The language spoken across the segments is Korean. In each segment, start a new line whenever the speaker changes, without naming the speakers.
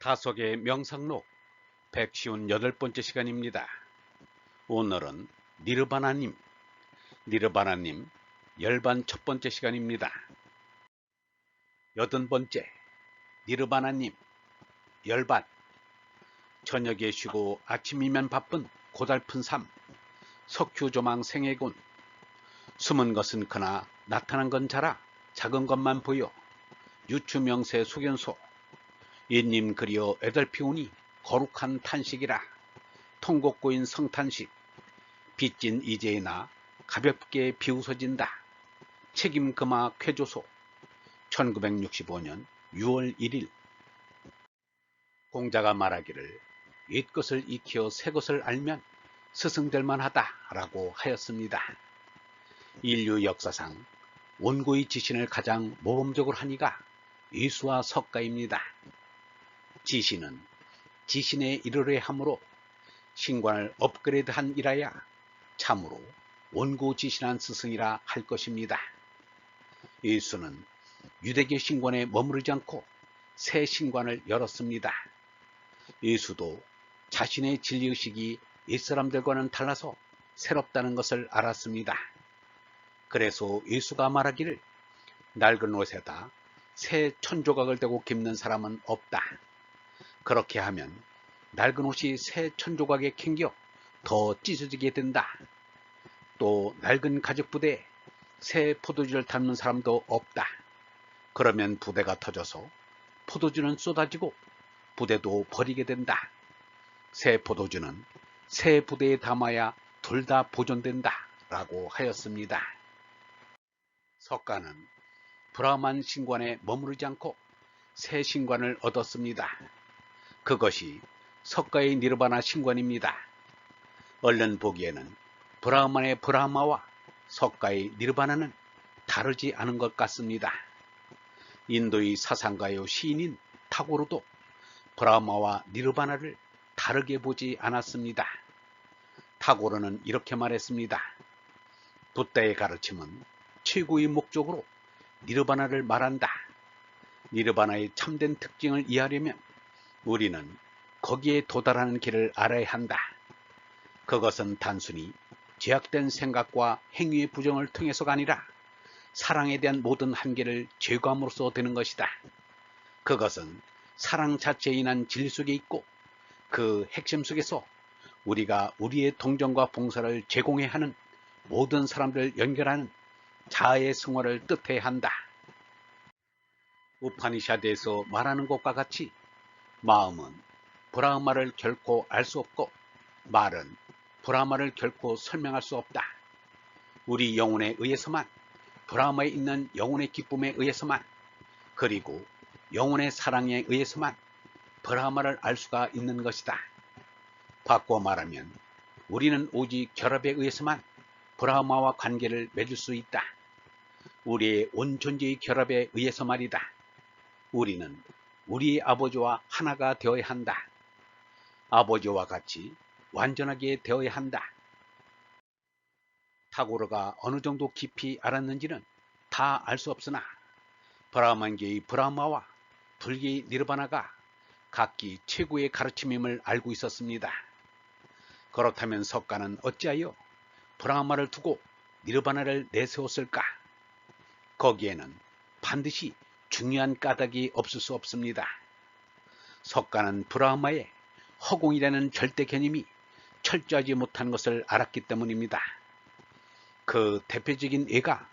다속의 명상록 158번째 시간입니다. 오늘은 니르바나님, 니르바나님 열반 첫 번째 시간입니다. 여든 번째, 니르바나님 열반 저녁에 쉬고 아침이면 바쁜 고달픈 삶, 석휴조망 생애군 숨은 것은 크나 나타난 건 자라 작은 것만 보여 유추명세 소견소 옛님 그리어 애달피우니 거룩한 탄식이라. 통곡고인 성탄식. 빚진 이제나 가볍게 비웃어진다. 책임 금화 쾌조소. 1965년 6월 1일. 공자가 말하기를 옛것을 익혀 새것을 알면 스승될 만 하다 라고 하였습니다. 인류 역사상 원고의 지신을 가장 모범적으로 하니가 예수와 석가입니다. 지신은 지신에 이르려 함으로 신관을 업그레이드한 이라야 참으로 원고 지신한 스승이라 할 것입니다. 예수는 유대교 신관에 머무르지 않고 새 신관을 열었습니다. 예수도 자신의 진리의식이 옛사람들과는 달라서 새롭다는 것을 알았습니다. 그래서 예수가 말하기를 낡은 옷에다 새 천조각을 대고 깁는 사람은 없다. 그렇게 하면 낡은 옷이 새 천조각에 캥겨 더 찢어지게 된다. 또 낡은 가죽 부대에 새 포도주를 담는 사람도 없다. 그러면 부대가 터져서 포도주는 쏟아지고 부대도 버리게 된다. 새 포도주는 새 부대에 담아야 둘 다 보존된다. 라고 하였습니다. 석가는 브라만 신관에 머무르지 않고 새 신관을 얻었습니다. 그것이 석가의 니르바나 신관입니다. 얼른 보기에는 브라만의 브라마와 석가의 니르바나는 다르지 않은 것 같습니다. 인도의 사상가요 시인인 타고르도 브라마와 니르바나를 다르게 보지 않았습니다. 타고르는 이렇게 말했습니다. 붓다의 가르침은 최고의 목적으로 니르바나를 말한다. 니르바나의 참된 특징을 이해하려면 우리는 거기에 도달하는 길을 알아야 한다. 그것은 단순히 제약된 생각과 행위의 부정을 통해서가 아니라 사랑에 대한 모든 한계를 제거함으로써 되는 것이다. 그것은 사랑 자체에 인한 진리 속에 있고 그 핵심 속에서 우리가 우리의 동정과 봉사를 제공해야 하는 모든 사람들을 연결하는 자아의 승화를 뜻해야 한다. 우파니샤드에서 말하는 것과 같이 마음은 브라흐마를 결코 알 수 없고 말은 브라흐마를 결코 설명할 수 없다. 우리 영혼에 의해서만 브라흐마에 있는 영혼의 기쁨에 의해서만 그리고 영혼의 사랑에 의해서만 브라흐마를 알 수가 있는 것이다. 바꿔 말하면 우리는 오직 결합에 의해서만 브라흐마와 관계를 맺을 수 있다. 우리의 온 존재의 결합에 의해서 말이다. 우리는 우리의 아버지와 하나가 되어야 한다. 아버지와 같이 완전하게 되어야 한다. 타고르가 어느 정도 깊이 알았는지는 다 알 수 없으나 브라만계의 브라마와 불계의 니르바나가 각기 최고의 가르침임을 알고 있었습니다. 그렇다면 석가는 어찌하여 브라마를 두고 니르바나를 내세웠을까? 거기에는 반드시 중요한 까닭이 없을 수 없습니다. 석가는 브라마의 허공이라는 절대 개념이 철저하지 못한 것을 알았기 때문입니다. 그 대표적인 예가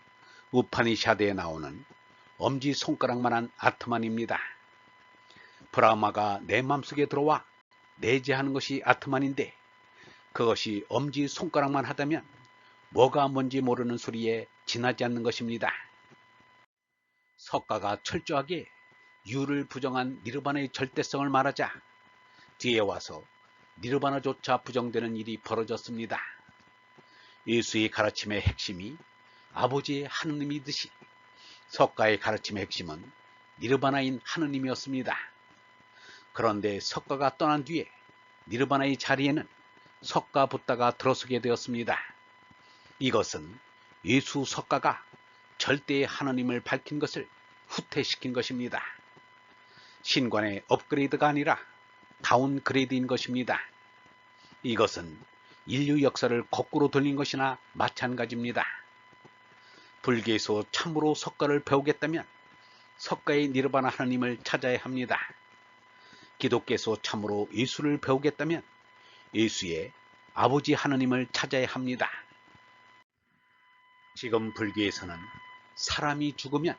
우파니샤드에 나오는 엄지손가락만한 아트만입니다. 브라마가 내 맘속에 들어와 내재하는 것이 아트만인데 그것이 엄지손가락만 하다면 뭐가 뭔지 모르는 소리에 지나지 않는 것입니다. 석가가 철저하게 유를 부정한 니르바나의 절대성을 말하자 뒤에 와서 니르바나조차 부정되는 일이 벌어졌습니다. 예수의 가르침의 핵심이 아버지의 하느님이듯이 석가의 가르침의 핵심은 니르바나인 하느님이었습니다. 그런데 석가가 떠난 뒤에 니르바나의 자리에는 석가 붓다가 들어서게 되었습니다. 이것은 예수 석가가 절대의 하느님을 밝힌 것을 후퇴시킨 것입니다. 신관의 업그레이드가 아니라 다운그레이드인 것입니다. 이것은 인류 역사를 거꾸로 돌린 것이나 마찬가지입니다. 불교에서 참으로 석가를 배우겠다면 석가의 니르바나 하나님을 찾아야 합니다. 기독교에서 참으로 예수를 배우겠다면 예수의 아버지 하나님을 찾아야 합니다. 지금 불교에서는 사람이 죽으면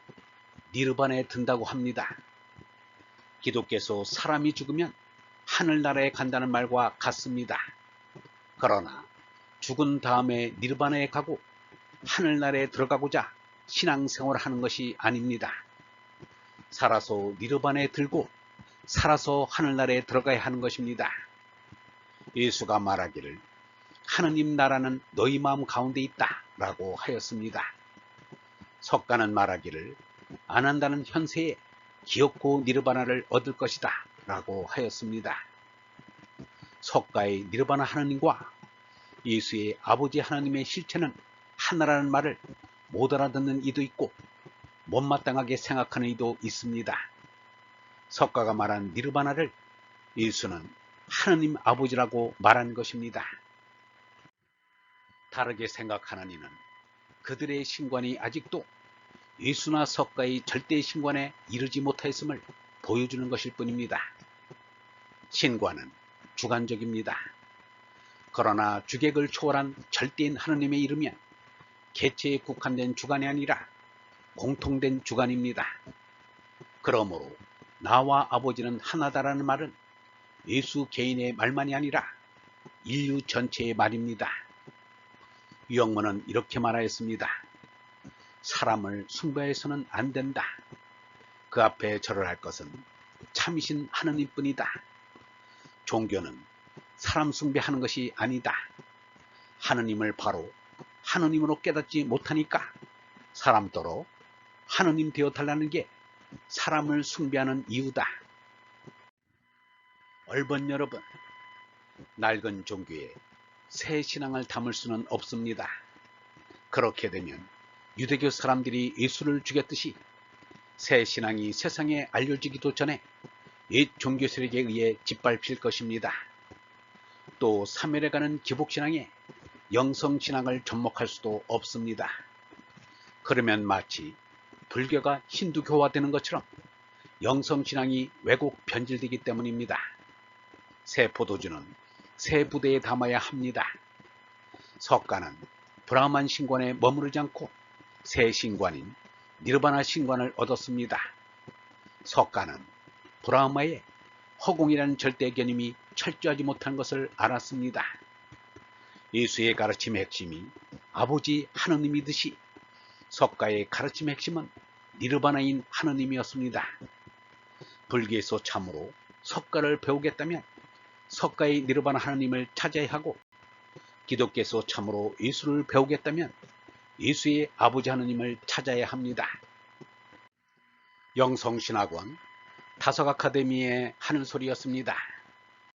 니르바나에 든다고 합니다. 기독교에서 사람이 죽으면 하늘나라에 간다는 말과 같습니다. 그러나 죽은 다음에 니르바나에 가고 하늘나라에 들어가고자 신앙생활을 하는 것이 아닙니다. 살아서 니르바나에 들고 살아서 하늘나라에 들어가야 하는 것입니다. 예수가 말하기를 하느님 나라는 너희 마음 가운데 있다 라고 하였습니다. 석가는 말하기를 안 한다는 현세에 기엽고 니르바나를 얻을 것이다 라고 하였습니다. 석가의 니르바나 하나님과 예수의 아버지 하나님의 실체는 하나라는 말을 못 알아듣는 이도 있고 못마땅하게 생각하는 이도 있습니다. 석가가 말한 니르바나를 예수는 하느님 아버지라고 말한 것입니다. 다르게 생각하는 이는 그들의 신관이 아직도 예수나 석가의 절대 신관에 이르지 못하였음을 보여주는 것일 뿐입니다. 신관은 주관적입니다. 그러나 주객을 초월한 절대인 하느님에 이르면 개체에 국한된 주관이 아니라 공통된 주관입니다. 그러므로 나와 아버지는 하나다라는 말은 예수 개인의 말만이 아니라 인류 전체의 말입니다. 유영문은 이렇게 말하였습니다. 사람을 숭배해서는 안 된다. 그 앞에 절을 할 것은 참이신 하느님뿐이다. 종교는 사람 숭배하는 것이 아니다. 하느님을 바로 하느님으로 깨닫지 못하니까 사람 더러 하느님 되어 달라는 게 사람을 숭배하는 이유다. 얼번 여러분, 낡은 종교에 새 신앙을 담을 수는 없습니다. 그렇게 되면 유대교 사람들이 예수를 죽였듯이 새 신앙이 세상에 알려지기도 전에 옛 종교 세력에 의해 짓밟힐 것입니다. 또 3일에 가는 기복신앙에 영성신앙을 접목할 수도 없습니다. 그러면 마치 불교가 힌두교화 되는 것처럼 영성신앙이 왜곡 변질되기 때문입니다. 새 포도주는 새 부대에 담아야 합니다. 석가는 브라만 신관에 머무르지 않고 새 신관인 니르바나 신관을 얻었습니다. 석가는 브라마의 허공이라는 절대 개념이 철저하지 못한 것을 알았습니다. 예수의 가르침의 핵심이 아버지 하느님이듯이 석가의 가르침의 핵심은 니르바나인 하느님이었습니다. 불교에서 참으로 석가를 배우겠다면 석가의 니르바나 하느님을 찾아야 하고 기독교에서 참으로 예수를 배우겠다면 예수의 아버지 하느님을 찾아야 합니다. 영성신학원 다석 아카데미의 하는 소리였습니다.